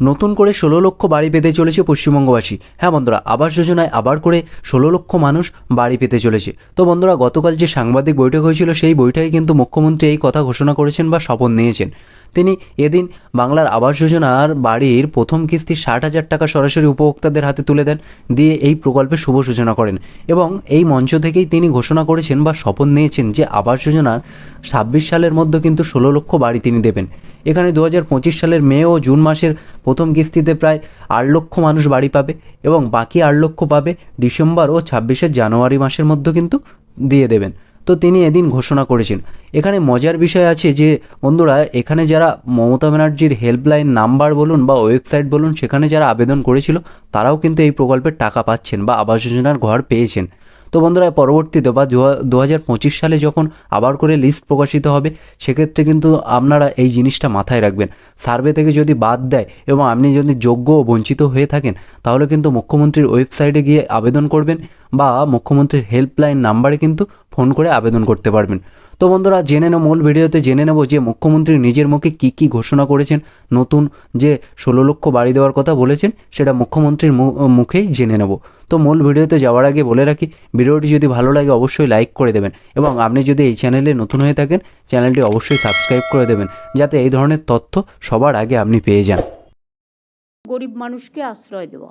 নতুন করে ষোলো লক্ষ বাড়ি পেতে চলেছে পশ্চিমবঙ্গবাসী। হ্যাঁ বন্ধুরা, আবাস যোজনায় আবার করে ষোলো লক্ষ মানুষ বাড়ি পেতে চলেছে। তো বন্ধুরা, গতকাল যে সাংবাদিক বৈঠক হয়েছিল, সেই বৈঠকে কিন্তু মুখ্যমন্ত্রী এই কথা ঘোষণা করেছেন বা শপথ নিয়েছেন। তিনি এদিন বাংলার আবাস যোজনার বাড়ির প্রথম কিস্তি ষাট হাজার টাকা সরাসরি উপভোক্তাদের হাতে তুলে দেন, দিয়ে এই প্রকল্পের শুভ সূচনা করেন। এবং এই মঞ্চ থেকেই তিনি ঘোষণা করেছেন বা শপথ নিয়েছেন যে আবাস যোজনার ছাব্বিশ সালের মধ্যে কিন্তু ষোলো লক্ষ বাড়ি তিনি দেবেন। এখানে দু হাজার পঁচিশ সালের মে ও জুন মাসের প্রথম কিস্তিতে প্রায় আট লক্ষ মানুষ বাড়ি পাবে এবং বাকি আট লক্ষ পাবে ডিসেম্বর ও ছাব্বিশের জানুয়ারি মাসের মধ্যে কিন্তু দিয়ে দেবেন। তো তিনি এদিন ঘোষণা করেছেন। এখানে মজার বিষয় আছে যে, বন্ধুরা, এখানে যারা মমতা ব্যানার্জির হেল্পলাইন নাম্বার বলুন বা ওয়েবসাইট বলুন, সেখানে যারা আবেদন করেছিল, তারাও কিন্তু এই প্রকল্পের টাকা পাচ্ছেন বা আবাস যোজনার ঘর পেয়েছেন। তো বন্ধুরা, পরবর্তীতে বা দু হাজার পঁচিশ সালে যখন আবার করে লিস্ট প্রকাশিত হবে, সেক্ষেত্রে কিন্তু আপনারা এই জিনিসটা মাথায় রাখবেন। সার্ভে থেকে যদি বাদ দেয় এবং আপনি যদি যোগ্য ও বঞ্চিত হয়ে থাকেন, তাহলে কিন্তু মুখ্যমন্ত্রীর ওয়েবসাইটে গিয়ে আবেদন করবেন বা মুখ্যমন্ত্রীর হেল্পলাইন নাম্বারে কিন্তু ফোন করে আবেদন করতে পারবেন। তো বন্ধুরা, জেনে নেব মূল ভিডিওতে, জেনে নেব যে মুখ্যমন্ত্রী নিজের মুখে কী কী ঘোষণা করেছেন, নতুন যে ষোলো লক্ষ বাড়ি দেওয়ার কথা বলেছেন, সেটা মুখ্যমন্ত্রীর মুখেই জেনে নেব। তো মূল ভিডিওতে যাওয়ার আগে বলে রাখি, ভিডিওটি যদি ভালো লাগে অবশ্যই লাইক করে দেবেন এবং আপনি যদি এই চ্যানেলে নতুন হয়ে থাকেন চ্যানেলটি অবশ্যই সাবস্ক্রাইব করে দেবেন, যাতে এই ধরনের তথ্য সবার আগে আপনি পেয়ে যান। গরিব মানুষকে আশ্রয় দেওয়া।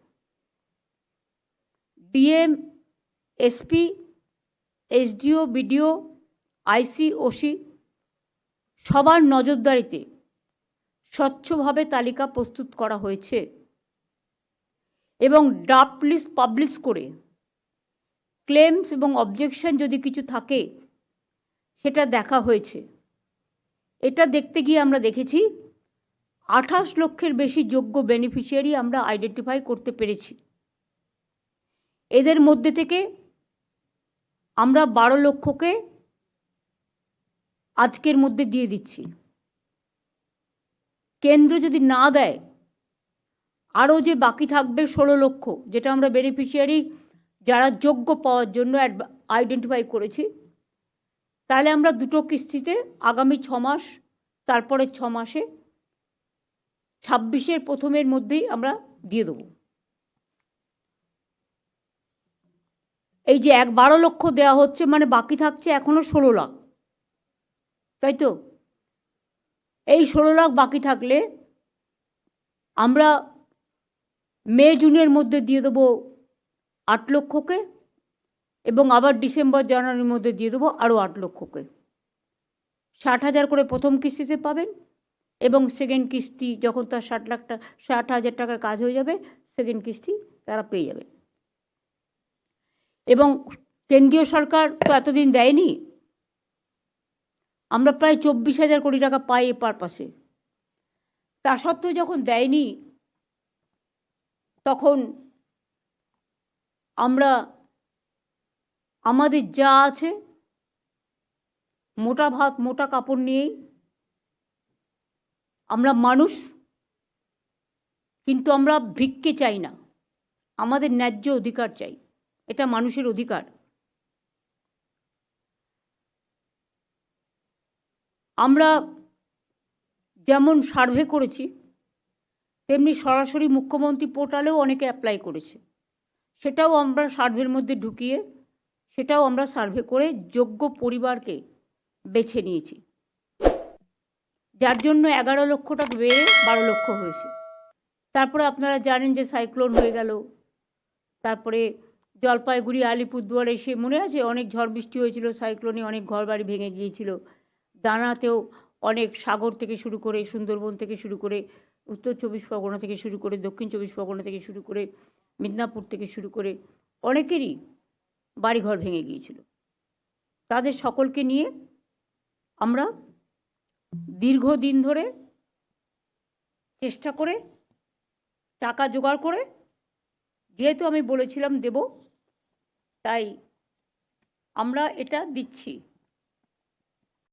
DM SP SDO BDO IC OC সবার নজরদারিতে স্বচ্ছভাবে তালিকা প্রস্তুত করা হয়েছে এবং ড্রাফট লিস্ট পাবলিশ করে ক্লেমস এবং অবজেকশন যদি কিছু থাকে, সেটা দেখা হয়েছে। এটা দেখতে গিয়ে আমরা দেখেছি আঠাশ লক্ষের বেশি যোগ্য বেনিফিশিয়ারি আমরা আইডেন্টিফাই করতে পেরেছি। এদের মধ্যে থেকে আমরা বারো লক্ষকে আজকের মধ্যে দিয়ে দিচ্ছি। কেন্দ্র যদি না দেয়, আরও যে বাকি থাকবে ষোলো লক্ষ, যেটা আমরা বেনিফিশিয়ারি যারা যোগ্য পাওয়ার জন্য আইডেন্টিফাই করেছি, তাহলে আমরা দুটো কিস্তিতে আগামী ছ মাস তারপরে ছ মাসে ছাব্বিশের প্রথমের মধ্যেই আমরা দিয়ে দেবো। এই যে এক বারো লক্ষ দেওয়া হচ্ছে মানে বাকি থাকছে এখনও ষোলো লাখ। তাই তো? এই ষোলো লাখ বাকি থাকলে আমরা মে, জুনের মধ্যে দিয়ে দেবো আট লক্ষকে এবং আবার ডিসেম্বর, জানুয়ারির মধ্যে দিয়ে দেবো আরও আট লক্ষকে। ষাট হাজার করে প্রথম কিস্তিতে পাবেন এবং সেকেন্ড কিস্তি যখন তার ষাট লাখ টাকা ষাট হাজার টাকার কাজ হয়ে যাবে সেকেন্ড কিস্তি তারা পেয়ে যাবে। এবং কেন্দ্রীয় সরকার তো এতদিন দেয়নি। আমরা প্রায় চব্বিশ হাজার কোটি টাকা পাই এ পারপাসে। তা সত্ত্বেও যখন দেয়নি, তখন আমরা, আমাদের যা আছে, মোটা ভাত, মোটা কাপড় নিয়েই আমরা মানুষ, কিন্তু আমরা ভিক্ষে চাই না। আমাদের ন্যায্য অধিকার চাই। এটা মানুষের অধিকার। আমরা যেমন সার্ভে করেছি, তেমনি সরাসরি মুখ্যমন্ত্রী পোর্টালেও অনেকে অ্যাপ্লাই করেছে। সেটাও আমরা সার্ভের মধ্যে ঢুকিয়ে, সেটাও আমরা সার্ভে করে যোগ্য পরিবারকে বেছে নিয়েছি। যার জন্য এগারো লক্ষটা বেড়ে বারো লক্ষ হয়েছে। তারপরে আপনারা জানেন যে সাইক্লোন হয়ে গেল। তারপরে জলপাইগুড়ি, আলিপুরদুয়ারে সে মনে আছে? অনেক ঝড় বৃষ্টি হয়েছিল, সাইক্লোনে অনেক ঘরবাড়ি ভেঙে গিয়েছিল। দানাতেও অনেক সাগর থেকে শুরু করে সুন্দরবন থেকে শুরু করে উত্তর চব্বিশ পরগনা থেকে শুরু করে দক্ষিণ চব্বিশ পরগনা থেকে শুরু করে মিদনাপুর থেকে শুরু করে অনেকেরই বাড়িঘর ভেঙে গিয়েছিল। তাদের সকলকে নিয়ে আমরা দীর্ঘদিন ধরে চেষ্টা করে, টাকা জোগাড় করে, যেহেতু আমি বলেছিলাম দেব তাই আমরা এটা দিচ্ছি।